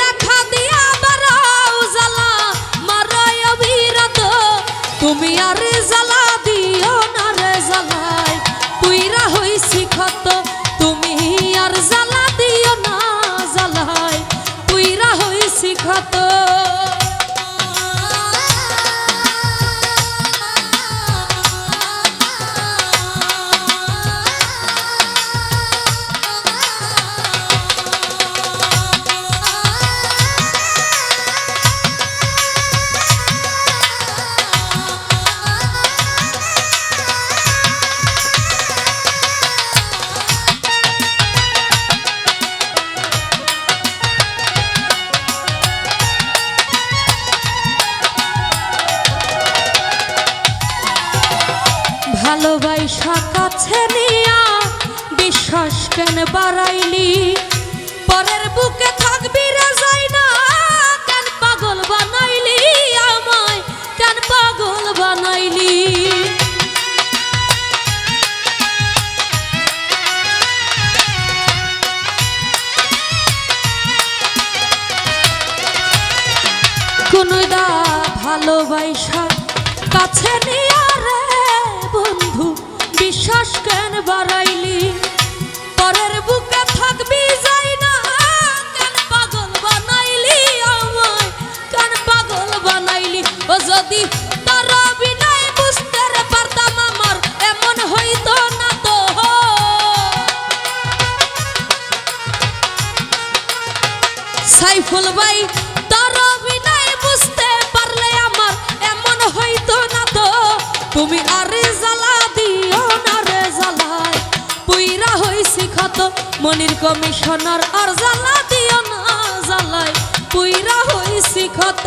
দেখা দিয়া বারাও জ্বালা মারায় অবিরত তুমি আর জ্বালা দিও না জ্বালাই তুইরা হইছি ক্ষত, তুমি আর জ্বালা ভালোবাসা কাছে নিয়া বিশ্বাস কেন বাড়াইলি? পরের বুকে থাকবি রে না। কেন পাগল বানাইলি আমায়? কেন পাগল বানাইলি? কোনদা ভালোবাসা কাছে নিয়া বিশ্বাস কেন বাড়াইলি? মনির কমিশনার আর জ্বালা দিও না জ্বালায় পুইরা হইছি ক্ষত।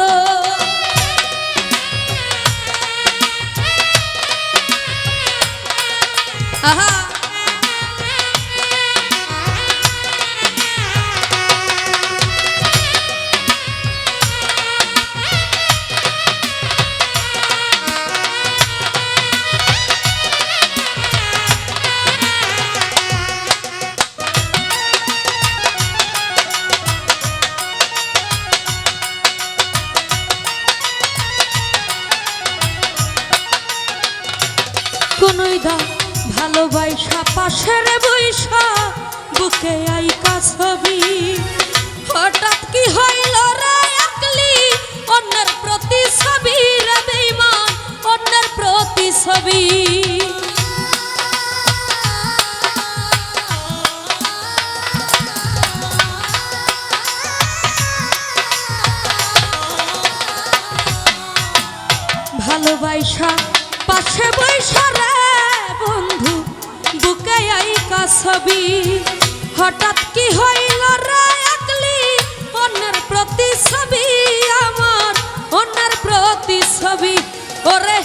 কোনই দা ভালোবাসা পাশের বৈশা, বুকে আইকা ছবি হঠাৎ কি হইল অন্যের প্রতি ছবি অন্যের প্রতি ছবি ভালোবাসা পাশে বৈশা ছবি। হঠাৎ কি হইল রায়াকলি অন্যের প্রতি ছবি আমার অন্যের প্রতি ছবি ওরে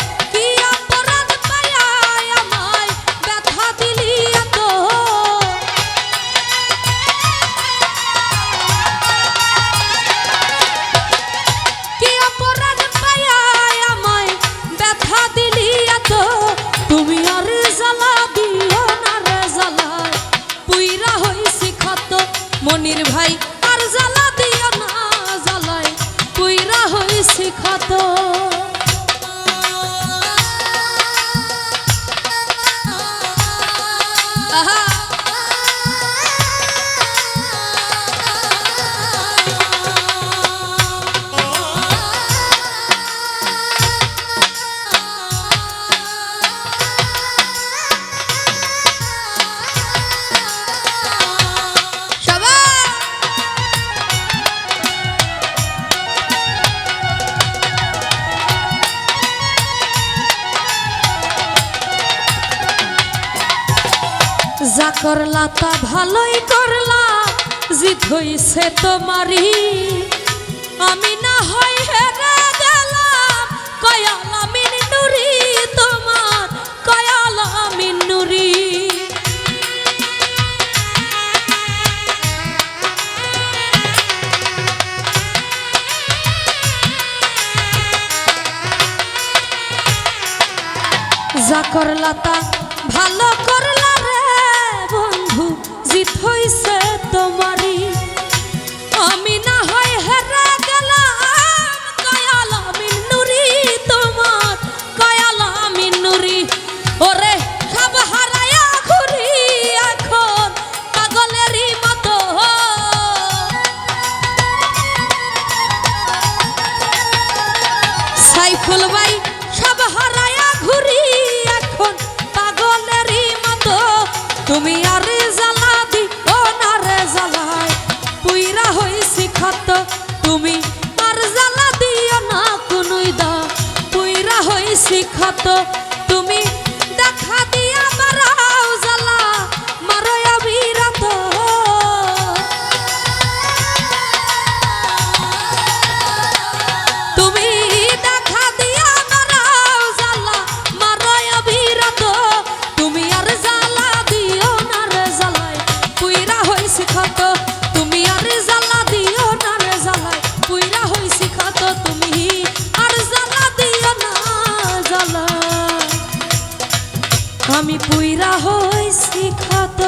হইছি ক্ষত যা করলা তা ভালোই করলা জিত হইছে তোমারই। আমি না হয় হেরে গেলাম, কয়াল আমিন নুরি তোমার, কয়াল আমিন নুরি। যা করলা তা ভালো করলা পুইরা